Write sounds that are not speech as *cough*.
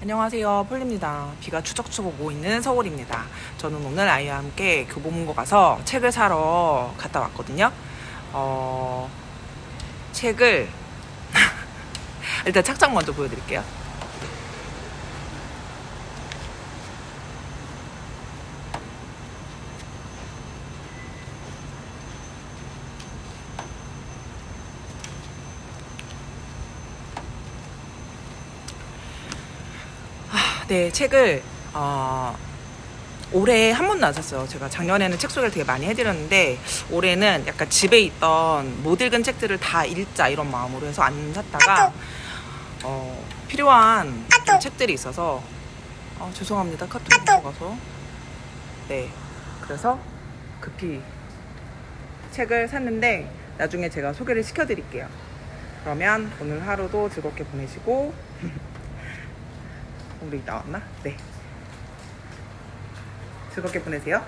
안녕하세요. 폴리입니다. 비가 추적추적 오고 있는 서울입니다. 저는 오늘 아이와 함께 교보문고 가서 책을 사러 갔다 왔거든요. 어 책을 *laughs* 일단 착장 먼저 보여드릴게요 네, 책을 어, 올해 한 번도 안 샀어요. 제가 작년에는 책 소개를 되게 많이 해드렸는데 올해는 약간 집에 있던 못 읽은 책들을 다 읽자 이런 마음으로 해서 안 샀다가 어, 필요한 책들이 있어서 어, 죄송합니다. 카톡이 들어가서 네, 그래서 급히 책을 샀는데 나중에 제가 소개를 시켜드릴게요. 그러면 오늘 하루도 즐겁게 보내시고 *laughs* 우리 나왔나? 네. 즐겁게 보내세요.